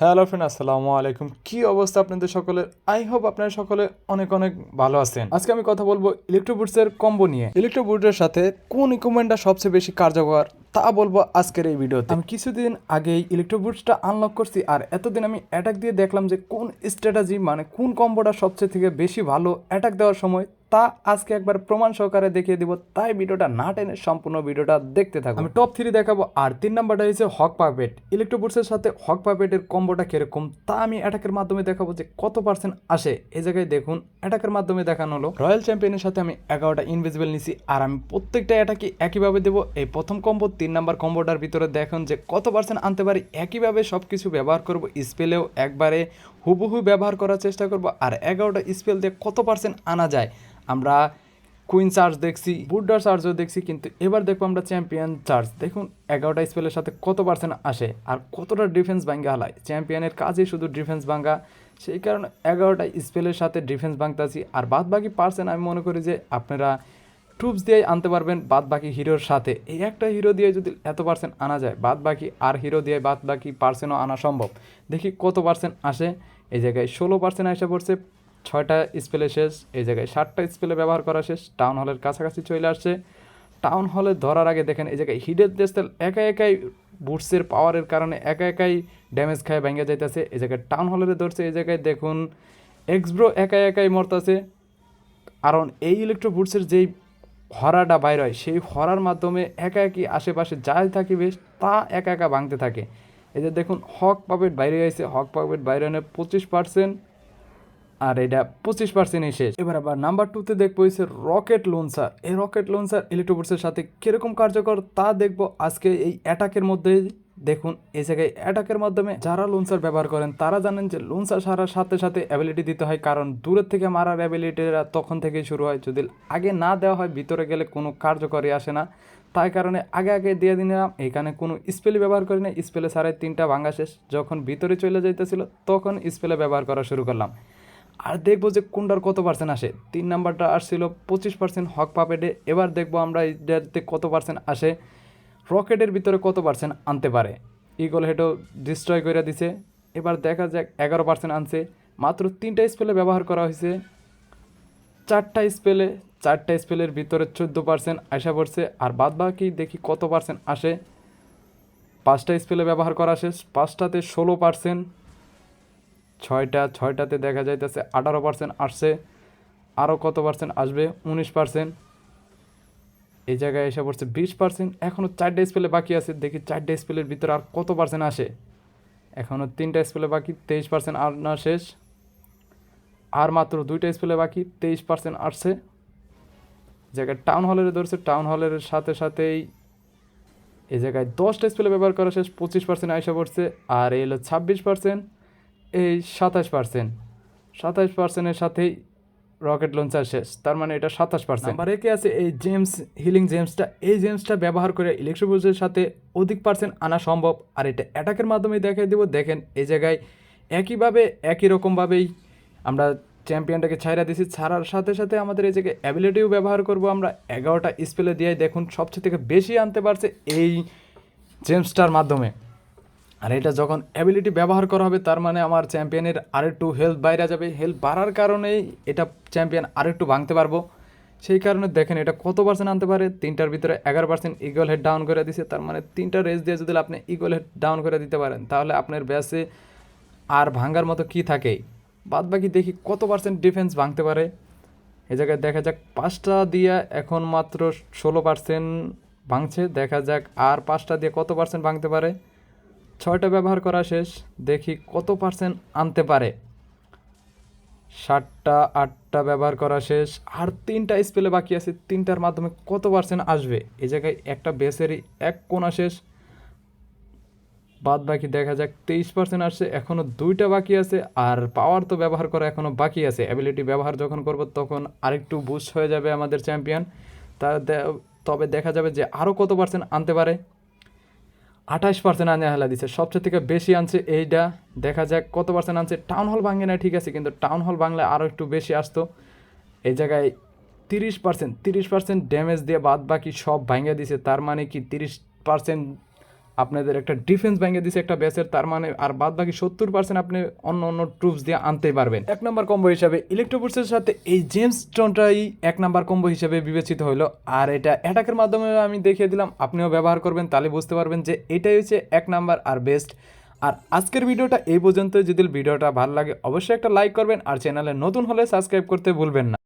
Hello friend আসসালামু আলাইকুম। কি অবস্থা আপনাদের সকলের? আই হোপ আপনারা সকলে অনেক অনেক ভালো আছেন। আজকে আমি কথা বলব ইলেকট্রোবুটসের কম্বো নিয়ে। ইলেকট্রোবুটের সাথে কোন ইকুইপমেন্টটা সবচেয়ে বেশি কার্যকর তা বলব আজকের এই ভিডিওতে। আমি কিছুদিন আগেই ইলেকট্রোবুটসটা আনলক করছি আর এতদিন আমি অ্যাটাক দিয়ে দেখলাম যে কোন স্ট্র্যাটাজি মানে কোন কম্বোটা সবচেয়ে থেকে বেশি ভালো অ্যাটাক দেওয়ার সময় তা আজকে একবার প্রমাণ সহকারে দেখিয়ে দিব। তাই ভিডিওটা না টেনে সম্পূর্ণ ভিডিওটা দেখতে থাকো আমি টপ থ্রি দেখাবো, আর তিন নাম্বারটা হচ্ছে হক পাপেট ইলেকট্রোবুটসের সাথে হক পাপেটের কম্বোটা কীরকম, তা আমি অ্যাটাকের মাধ্যমে দেখাবো যে কত পার্সেন্ট আসে। এই জায়গায় দেখুন অ্যাটাকের মাধ্যমে দেখানো হলো। রয়্যাল চ্যাম্পিয়নের সাথে আমি এগারোটা ইনভিজিবল নিছি, আর আমি প্রত্যেকটা অ্যাটাকে একইভাবে দেবো। এই প্রথম কম্বো তিন নাম্বার কম্বোটার ভিতরে দেখুন যে কত পার্সেন্ট আনতে পারি, একইভাবে সব কিছু ব্যবহার করব। স্পেলেও একবারে হুবহু ব্যবহার করার চেষ্টা করব, আর এগারোটা স্পেল দিয়ে কত পার্সেন্ট আনা যায়। আমরা কুইন চার্জ দেখছি বুডার চার্জও দেখছি, কিন্তু এবার দেখব আমরা চ্যাম্পিয়ন চার্জ দেখুন, এগারোটা স্পেলের সাথে কত পার্সেন্ট আসে আর কতটা ডিফেন্স ভাঙ্গা হালায়। চ্যাম্পিয়নের কাজই শুধু ডিফেন্স ভাঙ্গা। সেই কারণে এগারোটা স্পেলের সাথে ডিফেন্স ভাঙতাছি আর বাদ বাকি পার্সেন্ট আমি মনে করি যে আপনারা ট্রুপস দিয়ে আনতে পারবেন বাদ বাকি হিরোর সাথে। এই একটা হিরো দিয়ে যদি এত পার্সেন্ট আনা যায় বাদ বাকি আর হিরো দিয়ে বাদ বাকি পার্সেন্টও আনা সম্ভব। দেখি কত পার্সেন্ট আসে। এই জায়গায় ষোলো পার্সেন্ট আসা পড়ছে ছয়টা স্পেলে শেষ, এই জায়গায় ষাটটা স্পেলে ব্যবহার করা শেষ টাউন হলের কাছাকাছি চলে আসছে। টাউন হলে ধরার আগে দেখেন, এই জায়গায় হিডের দেশতেল একা একাই বুটসের পাওয়ারের কারণে একা একাই ড্যামেজ খায়, ভেঙে যাইতেছে। এই জায়গায় টাউন হলের ধরছে, এই জায়গায় দেখুন এক্সব্রো একা একাই মরতাছে। কারণ এই ইলেকট্রো বুটসের যেই হরাটা বাইর হয়, সেই হরার মাধ্যমে একা একই আশেপাশে যাই থাকিবে তা একা একা ভাঙতে থাকে। এই যে দেখুন হক পাপেট বাইরে হয়েছে হক পাপেট বাইরে হলে পঁচিশ পার্সেন্ট আর এটা পঁচিশ পার্সেন্টই শেষ। এবার আবার নাম্বার টুতে দেখব হচ্ছে রকেট লঞ্চার এই রকেট লঞ্চার ইলেকট্রোবুটসের সাথে কীরকম কার্যকর তা দেখব আজকে এই অ্যাটাকের মধ্যে। দেখুন, এই জায়গায় অ্যাটাকের মাধ্যমে যারা লঞ্চার ব্যবহার করেন, তারা জানেন যে লঞ্চার সারার সাথে সাথে অ্যাবিলিটি দিতে হয়। কারণ দূরের থেকে মারার অ্যাবিলিটিরা তখন থেকেই শুরু হয়। যদি আগে না দেওয়া হয়, ভিতরে গেলে কোনো কার্যকরী আসে না। তাই কারণে আগে আগে দিয়ে দিলাম। এখানে কোনো স্পেলে ব্যবহার করি না স্পেলে সাড়ে তিনটা ভাঙা শেষ। যখন ভিতরে চলে যাইতেছিল, তখন স্পেলে ব্যবহার করা শুরু করলাম। আর দেখব যে কোনটার কত পার্সেন্ট আসে। তিন নাম্বারটা আসছিল পঁচিশ পার্সেন্ট হক পাপেটে এবার দেখব আমরা এটাতে কত পার্সেন্ট আসে। রকেটের ভিতরে কত পার্সেন্ট আনতে পারে। ইগল হেডও ডিস্ট্রয় করে দিছে। এবার দেখা যাক এগারো পার্সেন্ট আনছে। মাত্র তিনটা স্পেলে ব্যবহার করা হয়েছে চারটা স্পেলে চারটা স্পেলের ভিতরে চোদ্দ পার্সেন্ট আসা পড়ছে। আর বাদ বাকি দেখি কত পার্সেন্ট আসে। পাঁচটা স্পেলে ব্যবহার করা শেষ। পাঁচটাতে ষোলো পার্সেন্ট ছয়টা, ছয়টাতে দেখা যাইতেছে আঠারো পার্সেন্ট আসছে আরও কত পার্সেন্ট আসবে? উনিশ পার্সেন্ট এই জায়গায় এসে পড়ছে বিশ পার্সেন্ট এখনও চারটে স্পেলে বাকি আছে। দেখি চারটে স্পেলের ভিতরে আর কত পার্সেন্ট আসে। এখনও তিনটা স্পেলে বাকি, তেইশ পার্সেন্ট আর না শেষ। আর মাত্র দুইটা স্পেলে বাকি, তেইশ পার্সেন্ট আসছে। জায়গায় টাউন হলের ধরছে টাউন হলের সাথে সাথেই এই জায়গায় দশটা স্পেলে ব্যবহার করা শেষ, পঁচিশ পার্সেন্ট আইসা পড়ছে। আর এই হলো ছাব্বিশ পার্সেন্ট এই সাতাশ পার্সেন্ট। সাতাশ পার্সেন্টের সাথেই রকেট লঞ্চার শেষ। তার মানে এটা সাতাশ পার্সেন্ট। নাম্বার একে আছে? এই জেমস, হিলিং জেমসটা। এই জেমসটা ব্যবহার করে ইলেকট্রোবুজের সাথে অধিক পার্সেন্ট আনা সম্ভব। আর এটা অ্যাটাকের মাধ্যমে দেখাই দেবো। দেখেন, এই জায়গায় একইভাবে, একই রকমভাবেই আমরা চ্যাম্পিয়নটাকে ছাইরা দিছি। ছাড়ার সাথে সাথে আমাদের এই জায়গায় অ্যাবিলিটিও ব্যবহার করব আমরা। এগারোটা স্পেলে দিয়ে দেখুন, সবচেয়ে থেকে বেশি আনতে পারছে এই জেমসটার মাধ্যমে। আর এটা যখন অ্যাবিলিটি ব্যবহার করা হবে, তার মানে আমার চ্যাম্পিয়নের আরেকটু হেলথ বাইরে যাবে। হেলথ বাড়ার কারণেই এটা চ্যাম্পিয়ন আরেকটু ভাঙতে পারব। সেই কারণে দেখেন এটা কত পার্সেন্ট আনতে পারে? তিনটার ভিতরে এগারো পার্সেন্ট ইগল হেড ডাউন করে দিছে। তার মানে তিনটা রেস দিয়ে যদি আপনি ইগল হেড ডাউন করে দিতে পারেন, তাহলে আপনার ব্যাসে আর ভাঙার মতো কি থাকে? বাদ বাকি দেখি কত পার্সেন্ট ডিফেন্স ভাঙতে পারে। এ জায়গায় দেখা যাক, পাঁচটা দিয়ে এখন মাত্র ষোলো পার্সেন্ট ভাঙছে। দেখা যাক আর পাঁচটা দিয়ে কত পার্সেন্ট ভাঙতে পারে। ছয়টা ব্যবহার করা শেষ, দেখি কত পার্সেন্ট আনতে পারে। সাতটা, আটটা ব্যবহার করা শেষ, আর তিনটা স্পেলে বাকি আছে, তিনটার মাধ্যমে কত পার্সেন্ট আসবে? এই জায়গায় একটা বেসেরই এক কোনা শেষ। বাদ বাকি দেখা যাক, তেইশ পার্সেন্ট আসছে এখনও দুইটা বাকি আছে, আর পাওয়ার তো ব্যবহার করা এখনও বাকি আছে। অ্যাবিলিটি ব্যবহার যখন করব, তখন আরেকটু বুস্ট হয়ে যাবে আমাদের চ্যাম্পিয়ন তা তবে দেখা যাবে যে আরও কত পার্সেন্ট আনতে পারে। আঠাশ পার্সেন্ট আনে হেলা দিছে। সবচেয়ে থেকে বেশি আনছে এইটা দেখা যাক কত পার্সেন্ট আনছে। টাউন হল ভাঙে না ঠিক আছে, কিন্তু টাউন হল ভাঙলে আরও একটু বেশি আসতো। এই জায়গায় তিরিশ পার্সেন্ট তিরিশ পার্সেন্ট ড্যামেজ দিয়ে বাদ বাকি সব ভাঙে দিছে। তার মানে কি তিরিশ পার্সেন্ট আপনাদের একটা ডিফেন্স ভেঙে দিছে একটা ব্যাচের তার মানে আর বাদ বাকি সত্তর পার্সেন্ট আপনি অন্য অন্য ট্রুপস দিয়ে আনতেই পারবেন। এক নম্বর কম্বো হিসাবে ইলেকট্রোবুটসের সাথে এই জেমস স্টোনটাই এক নাম্বার কম্বো হিসেবে বিবেচিত হলো আর এটা অ্যাটাকের মাধ্যমে আমি দেখিয়ে দিলাম, আপনিও ব্যবহার করবেন, তাহলে বুঝতে পারবেন যে এটাই হচ্ছে এক নাম্বার আর বেস্ট আর আজকের ভিডিওটা এই পর্যন্ত যদি ভিডিওটা ভালো লাগে অবশ্যই একটা লাইক করবেন, আর চ্যানেলে নতুন হলে সাবস্ক্রাইব করতে ভুলবেন না।